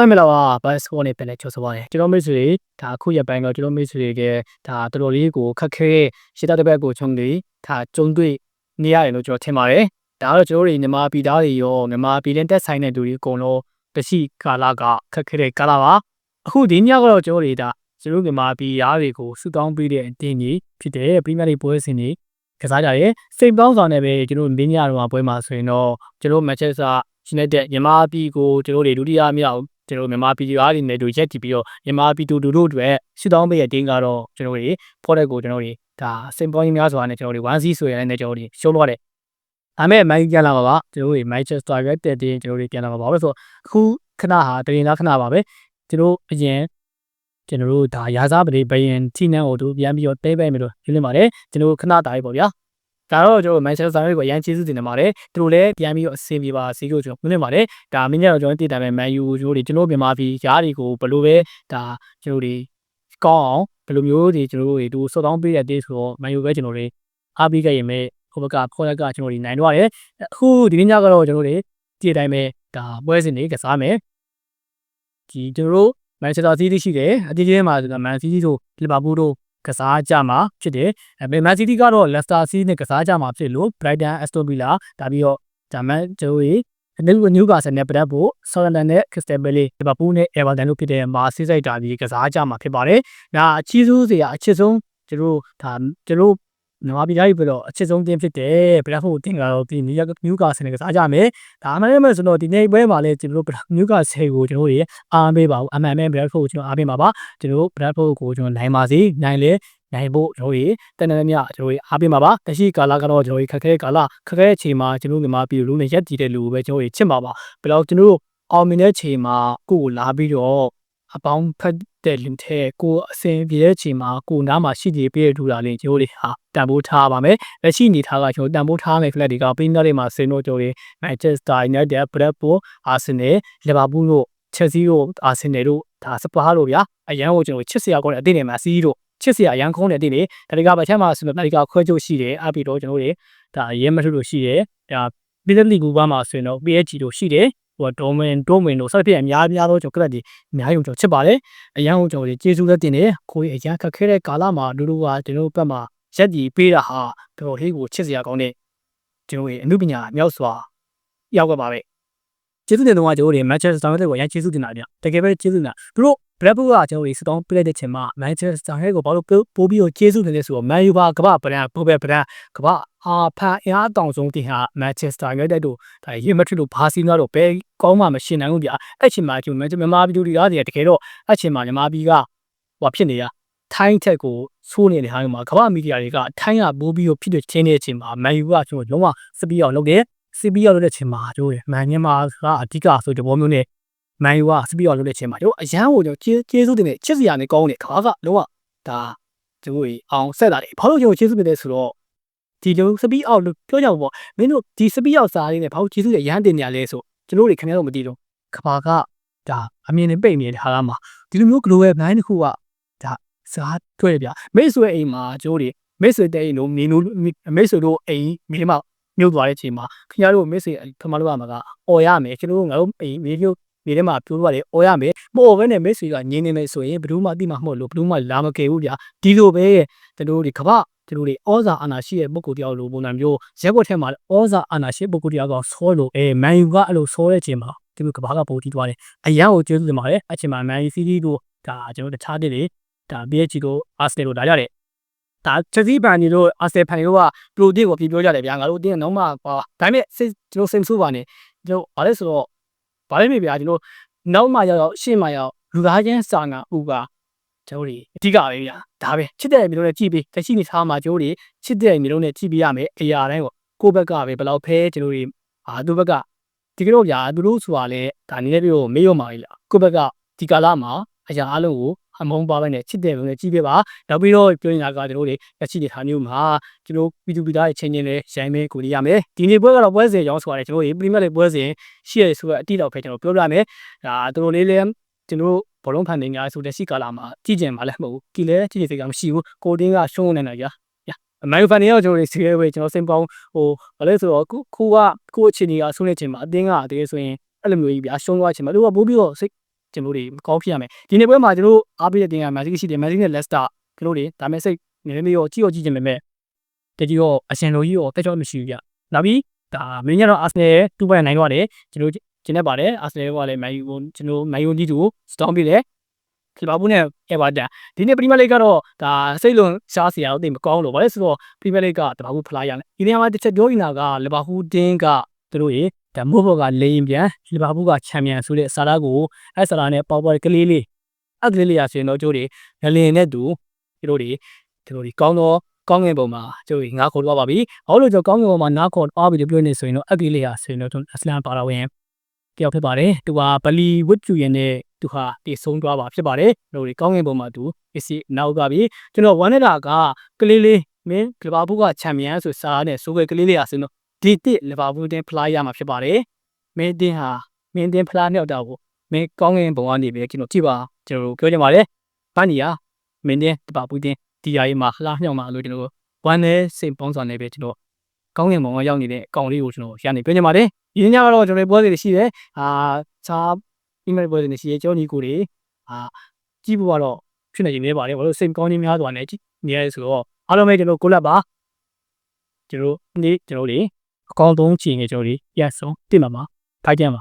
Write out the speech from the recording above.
အဲ့မလားပါဘတ်စကောနဲ့ပြန်လဲကျော်ဆိုပါတယ်ကျွန်တော်မိတ်ဆွေတွေဒါအခုရက်ပိုင်းတော့ကျွန်တော်မိတ်ဆွေတွေကဒါတော်တော်လေးကိုခက်ခဲရှစ်တတစ်ဘက်ကိုခြုံနေဒါကျုံတွေ့နေရတယ်လို့ကျွန်တော်ထင်ပါတယ်ဒါကတော့ကျွန်တော်တို့မြန်မာပြည်သားတွေရောမြန်မာပြည်နဲ့တက်ဆိုင်တဲ့လူတွေအကုန်လုံးတရှိကာလကခက်ခဲတဲ့ကာလပါအခုဒီညကတော့ကျွန်တော်တွေဒါကျွန်တော်မြန်မာပြည်ရားတွေကိုစုတောင်းပေးတဲ့အတင်းကြီးဖြစ်တဲ့ပရီးမီယာလိပွဲစဉ်ကြီးကစားကြတယ်စိတ်ပေါင်းဆောင်နဲ့ပဲကျွန်တော်မင်းညတော်မှာပွဲမှာဆိုရင်တော့ကျွန်တော်မန်ချက်စတာရှင်တဲ့မြန်မာပြည်ကိုကျွန်တော်တွေဒုတိယမြောက် ကျွန်တော်မြန်မာပြည်သားတွေနဲ့တို့ရက်တည်ပြီးတော့မြန်မာပြည်သူတို့အတွက်ရှစ်တောင်းပေးရဲ့တင်းကတော့ကျွန်တော်တွေဖော်တဲ့ကိုကျွန်တော်တွေဒါစိတ်ပေါင်းကြီးများစွာနဲ့ကျွန်တော်တွေ1 C ဆိုရတဲ့နဲ့ကျွန်တော်တွေရှုံးတော့တယ်ဒါမဲ့မိုင်းပြန်လာပါပါကျွန်တော်တို့ Manchester United တင်းကျွန်တော်တွေပြန်လာပါပါပဲဆိုတော့အခုခဏဟာတရင်သားခဏပါပဲကျွန်တော်အရင်ကျွန်တော်တို့ဒါရာစားပရိဘယင်ထိနန်းကိုတို့ပြန်ပြီးတော့တဲပဲမယ်လို့ယူနေပါတယ်ကျွန်တော်ခဏတားပြီပေါ့ဗျာ ဒါတော့ကျွန်တော် Manchester United ကိုအရင်ကျေးဇူးတင်နေပါတယ်သူတို့လည်းပြန်ပြီးတော့အဆင်ပြေပါစေလို့ကျွန်တော်ပြောနေပါတယ်ဒါမင်းကတော့ကျွန်တော်တည်တယ်မဲ့ Man U တို့တွေကျွန်တော်မြန်မာပြည်ရားတွေကိုဘယ်လိုပဲဒါကျွန်တော်တွေကောင်းအောင်ဘယ်လိုမျိုးတွေကျွန်တော်တို့တွေသူစောက်တောင်းပေးတဲ့တေးဆိုတော့ Man U ပဲကျွန်တော်တွေအားပေးခဲ့ရင်မဲ့ဟိုဘက်ကခေါ်ရက်ကကျွန်တော်တွေနိုင်တော့ရတယ်အခုဒီနေ့ညကတော့ကျွန်တော်တွေတည်တိုင်းပဲဒါပွဲစဉ်တွေကစားမယ်ဒီကျွန်တော်တို့ Manchester City ရှိတယ်အတီးချင်းမှာဆိုတာ Man City တို့ Liverpool တို့ ကစားကြမှာဖြစ်တယ်အဲ Man City ကတော့ Leicester City နဲ့ကစားကြမှာဖြစ်လို့ Brighton Aston Villa ဒါပြီးတော့ဒါမှကျွန်တော်တို့နယူနျူကာဆယ်နဲ့ပရက်ဖို့ဆော်လန်တန်နဲ့ခရစ္စတယ်ဘယ်လီလီဗာပူးနဲ့အေဗာတန်တို့ဖြစ်တဲ့မာဆီစိုက်တာဒီကစားကြမှာဖြစ်ပါတယ်။ဒါအချီးစိုးစရာအချစ်ဆုံးကျွန်တော်ဒါကျွန်တော် မြန်မာပြည်သားကြီးပြတော့အချစ်ဆုံးတင်းဖြစ်တယ်ဘရက်ဖို့တင်ကတော့ဒီနယူနျူကာဆယ်နဲ့ကစားကြမယ်။ဒါမှလည်းမဲ့ဆိုတော့ဒီနေ့ပွဲမှာလည်းကျွန်တော်တို့နျူကာဆယ်ကိုကျွန်တော်တို့အားပေးပါဦးအမှန်ပဲဘရက်ဖို့ကိုကျွန်တော်အားပေးပါပါကျွန်တော်တို့ဘရက်ဖို့ကိုကျွန်တော်နိုင်ပါစေနိုင်လေနိုင်ဖို့ကျွန်တော်တို့တန်တန်မြကျွန်တော်တို့အားပေးပါပါတရှိကာလကတော့ကျွန်တော်တို့ခက်ခဲကာလခက်ခဲအချိန်မှာကျွန်တော်မြန်မာပြည်လူနဲ့ရက်တည်တဲ့လူပဲကျွန်တော်တို့ချစ်ပါပါဘယ်တော့ကျွန်တော်တို့အောင်မြင်တဲ့ချိန်မှာကိုယ်ကိုလာပြီးတော့ အပေါင်းဖက်တဲ့လူတဲ့ကိုအစင်ပြေတဲ့ချိန်မှာကိုနားမှာရှိနေပြည့်ထူတာလေးကျွန်တော်တို့ဟာတန်ဖိုးထားပါမယ်လက်ရှိအနေထားကကျွန်တော်တန်ဖိုးထားမယ်ဖလက်တွေကပင်းသားတွေမှာဆင်တော့ကျွန်တော်တို့ Manchester United, Brentford, Arsenal, Liverpool တို့ Chelsea တို့ Arsenal တို့ဒါစပါးလို့ဗျာအရန်ကိုကျွန်တော်ချစ်စရာကောင်းတဲ့အသင်းတွေမှာစီးတို့ချစ်စရာအရန်ကောင်းတဲ့အသင်းတွေဒါတွေကဘာချမ်းမှာဆိုတော့ဒါတွေကခွဲချုပ်ရှိတယ်အပြီးတော့ကျွန်တော်တို့ဒါရဲမထုလို့ရှိတယ်ဒါပြည်သက်လီကူဘာမှာဆိုရင်တော့ PSG တို့ရှိတယ် ဟိုဒေါမင်ဒေါမင်တို့စသဖြင့်အများအများသောကျွန်တော်ကလပ်ဒီအများကြီးကျွန်တော်ချစ်ပါတယ်အရန်ကိုကျွန်တော်ကျေးဇူးလက်တင်တယ်ကိုကြီးအရန်ခက်ခဲတဲ့ကာလမှာလူတို့ကကျွန်တော်ဘက်မှာရက်ကြီးပေးတာဟာတော်တော်လေးကိုချစ်စရာကောင်းတဲ့ကျွန်တော်ရဲ့အမှုပညာမြောက်စွာရောက်ခဲ့ပါပဲကျေးဇူးတင်တော့ကျွန်တော်တို့ Manchester United ကိုအရင်ကျေးဇူးတင်တာဗျတကယ်ပဲကျေးဇူးတင်တာသူတို့ Blackpool ကကျွန်တော်တို့စတောင်းပြလိုက်တဲ့ချိန်မှာ Manchester United ကိုဘာလို့ပို့ပြီးတော့ကျေးဇူးတင်လဲဆိုတော့ Man U ပါကမ္ဘာဗရန်ပိုပဲဗရန်ကမ္ဘာအာဖန်အင်အားအတောင်ဆုံးတင်ဟာ Manchester United တို့ဒါရေမထရလို့ဘာစီနာတော့ဘယ်ကောင်းမှမရှင်နိုင်ဘူးဗျအဲ့ချိန်မှာကျွန်တော်မြန်မာပြည်သူတွေကတကယ်တော့အဲ့ချိန်မှာမြန်မာပြည်ကဟိုဖြစ်နေတာထိုင်းထက်ကိုဆိုးနေတဲ့ဟာမျိုးမှာကမ္ဘာမီဒီယာတွေကထိုင်းကပိုးပြီးတော့ဖြစ်တဲ့ချင်းတဲ့အချိန်မှာ Man U ကကျွန်တော်လုံးဝစပီအောင်လုပ်တယ်စပီအောင်လုပ်တဲ့အချိန်မှာတို့ရမန်မြန်မာကအဓိကဆိုတဲ့ဘောမျိုးနဲ့မ န်ယူကစပီအော်လုပ်တဲ့ချင်းမှာတို့အရန်ကိုကျွန်တော်ကျေးဇူးတင်တဲ့ချစ်စရာနဲ့ကောင်းတဲ့ခါကလုံးဝဒါကျွန်တော်အောင်ဆက်တာတယ်ဘာလို့ကျွန်တော်ကျေးဇူးတင်လဲဆိုတော့ဒီလိုစပီအောက်လို့ပြောကြပါပေါ့မင်းတို့ဒီစပီအောက်စားလေးနဲ့ဘာလို့ကျေးဇူးရရမ်းတင်နေရလဲဆိုကျွန်တော်တွေခင်ဗျားတို့မသိတော့ခဘာကဒါအမြင်နဲ့ပိတ်နေတဲ့ဟာကမှာဒီလိုမျိုး global blind တစ်ခုကဒါစားတွေ့ရဗျမိတ်ဆွေအိမ်မှာကျိုးတွေမိတ်ဆွေတဲ့အိမ်တို့နေနိုးမိတ်ဆွေတို့အိမ်မိမမြုပ်သွားတဲ့အချိန်မှာခင်ဗျားတို့မိတ်ဆွေဖမလို့ရမှာကអော်ရမယ်ကျွန်တော်တို့ငါတို့အိမ်မိမြုပ် နေထဲမှာပြောရတယ်អော်ရမယ်မဟုတ်ဘဲနဲ့မိတ်ဆွေကငင်းနေမယ်ဆိုရင်ဘယ်သူမှတိမှမဟုတ်လို့ဘယ်သူမှလာမကယ်ဘူးဗျာဒီလိုပဲကျွန်တော်တို့ဒီကမ္ဘာကျွန်တော်တို့ဩဇာအာဏာရှိတဲ့ပုဂ္ဂိုလ်တယောက်လိုပုံစံမျိုးရက်ွက်ထဲမှာဩဇာအာဏာရှိပုဂ္ဂိုလ်တယောက်ကဆောလို့အဲမန်ယူကအဲ့လိုဆောတဲ့ချိန်မှာဒီလိုကမ္ဘာကပုံတီးသွားတယ်အရန်ကိုကျေးဇူးတင်ပါတယ်အချိန်မှာမန်ယူစီးတီးတို့ဒါကျွန်တော်တခြားတဲ့တွေဒါ PSG တို့အာစနယ်တို့လာကြတယ်ဒါချက်စီပန်ကြီးတို့အာဆယ်ဖန်တို့ကပရိုတစ်ကိုပြပြောကြတယ်ဗျာငါတို့အတင်းကတော့မှပါဒါပေမဲ့ကျွန်တော်စိတ်ဆိုးပါနေကျွန်တော်ဘာလဲဆိုတော့ ဘာလဲမေဗျာကျွန်တော်နောက်မှရောက်ရောက်ရှေ့မှရောက်လူသားချင်းစာနာဥကကျွန်တော်တို့အဓိကပဲဗျာဒါပဲချစ်တဲ့မျိုးနဲ့ကြည့်ပြီးတရှိနေသားမှာကျွန်တော်တို့ချစ်တဲ့မျိုးနဲ့ကြည့်ပြရမယ်အရာတိုင်းကိုကိုယ့်ဘက်ကပဲဘယ်လောက်ဖဲကျွန်တော်တို့အာသူ့ဘက်ကဒီကတော့ဗျာသူတို့ဆိုတာလဲဒါနည်းနည်းပြောမေ့ရမှာလေကိုယ့်ဘက်ကဒီကာလမှာအရာအလုံးကို အမုန်းပါပဲနဲ့ချစ်တဲ့မျိုးနဲ့ကြည့်ပြပါနောက်ပြီးတော့ပြောနေတာကကျွန်တော်တို့ရရှိတဲ့ဟာမျိုးမှာကျွန်တော်ပြည်သူပြည်သားရဲ့ချင်းချင်းလေးရိုင်းမဲကိုရရမယ်ဒီနေ့ပွဲကတော့ပွဲစဉ်ရောင်းဆိုရတယ်ကျွန်တော်တို့ပရီမီယာလိပွဲစဉ်ရှိရဆိုတော့အတိတော့ပဲကျွန်တော်ပြောပြမယ်ဒါတို့လေးလေးကျွန်တော်ဘောလုံးဖန်နေညာဆိုတဲ့စီကာလာမှာကြည့်ကြင်မှာလည်းမဟုတ်ဘူးကီလဲကြည့်နေစိတ်ကမရှိဘူးကိုတင်းကရှုံးနေတာကြာအမိုင်ဖန်နေရောကျွန်တော်တို့စီရဲဝေးကျွန်တော်စိတ်ပေါင်းဟိုဘာလဲဆိုတော့ခုခုကခုအခြေအနေကဆုံးနေချိန်မှာအတင်းကတကယ်ဆိုရင်အဲ့လိုမျိုးကြီးဗျာရှုံးသွားချိန်မှာသူကပိုးပြီးတော့စိတ် ကျွန်တော်တို့မကောင်းဖြစ်ရမယ်ဒီနေ့ပွဲမှာကျွန်တော်တို့အားပေးတဲ့တင်ကမန်စီးရှိတယ်မန်စီးနဲ့လက်စတာကျွန်တော်တို့ဒါမဲ့စိတ်နည်းနည်းရောကြည့်ရောကြည့်ချင်ပေမဲ့တတိရောအရှင်လိုကြီးရောတက်ကြောမရှိဘူးကြနောက်ပြီးဒါမင်းညတော့အာဆနယ်တူပိုင်နိုင်တော့တယ်ကျွန်တော်ကျင်းနေပါတယ်အာဆနယ်ကလည်းမန်ယူကိုကျွန်တော်မန်ယူဒီတူစတောင်းပြီးတယ်လီဗာပူးနဲ့အဲဗာတန်ဒီနေ့ပရီးမီယာလိကတော့ဒါစိတ်လွန်ရှားစရာတော့တိတ်မကောင်းလို့ဗါလဲဆိုတော့ပရီးမီယာလိကတဘာဘူးဖလားရတယ်ဒီနေရာမှာတစ်ချက်ပြောနေတာကလီဗာပူးတင်းကသူတို့ရေ ဒါမို့ဘောကလေရင်ပြန်လီဗာပူးကချန်ပီယံဆိုတဲ့စာသားကိုအဲစာသားနဲ့ပေါပေါကလေးလေးအကလေးလေးရဆိုရင်တော့ကျိုးတွေငလင်နဲ့တူသူတို့တွေသူတို့တွေကောင်းတော့ကောင်းငင်ပုံမှာကျိုးတွေငါခေါ်တော့ပါပြီ။ဘာလို့လဲဆိုတော့ကောင်းငင်ပုံမှာနားခေါ်အားပြီးပြောနေဆိုရင်တော့အကလေးလေးရဆိုရင်တော့အစလန်ပါတော်ဝင်တယောက်ဖြစ်ပါတယ်။သူကဗလီဝတ်ကျူရင်နဲ့သူဟာတည်ဆုံးသွားပါဖြစ်ပါတယ်။တို့ဒီကောင်းငင်ပုံမှာသူအစ်စီနောက်ကပြီကျွန်တော်ဝမ်းနေတာကကလေးလေးမင်းလီဗာပူးကချန်ပီယံဆိုစားနဲ့ဆိုခဲ့ကလေးလေးရဆိုတော့ ဒီတစ်လီဗာပူးတင်ဖလားရမှာဖြစ်ပါတယ်။မင်းတင်ဟာမင်းတင်ဖလားနှစ်ယောက်တော့မင်းကောင်းငင်ပုံကနေပဲကျွန်တော်ကြည့်ပါကျွန်တော်ပြောချင်ပါတယ်။ဘာနီယာမင်းတင်တပါပူးတင်ဒီယာရေးမှာလှမြောက်မှာလို့ကျွန်တော်ဝမ်းနဲ့စိတ်ပေါင်းစွာနဲ့ပဲကျွန်တော်ကောင်းငင်ပုံကရောက်နေတဲ့အကောင်လေးကိုကျွန်တော်ရနေပြောချင်ပါတယ်။ဒီညကတော့ကျွန်တော်ပွဲတွေရှိတယ်။အာစာအီးမေးလ်ပွဲတွေရှိရဲကျောင်းကြီးကိုတွေအာကြည့်ဖို့ကတော့ဖြစ်နေနေနေပါတယ်ဘာလို့စိတ်ကောင်းခြင်းများစွာနဲ့ကြည့်နေရဲဆိုတော့အားလုံးပဲကျွန်တော်ကိုလက်ပါကျွန်တော်နေ့ကျွန်တော်တွေ အကောင်းဆုံးချိန်နေကျွန်တော်တွေရက်ဆုံးတင်ပါမှာထိုက်ကြပါ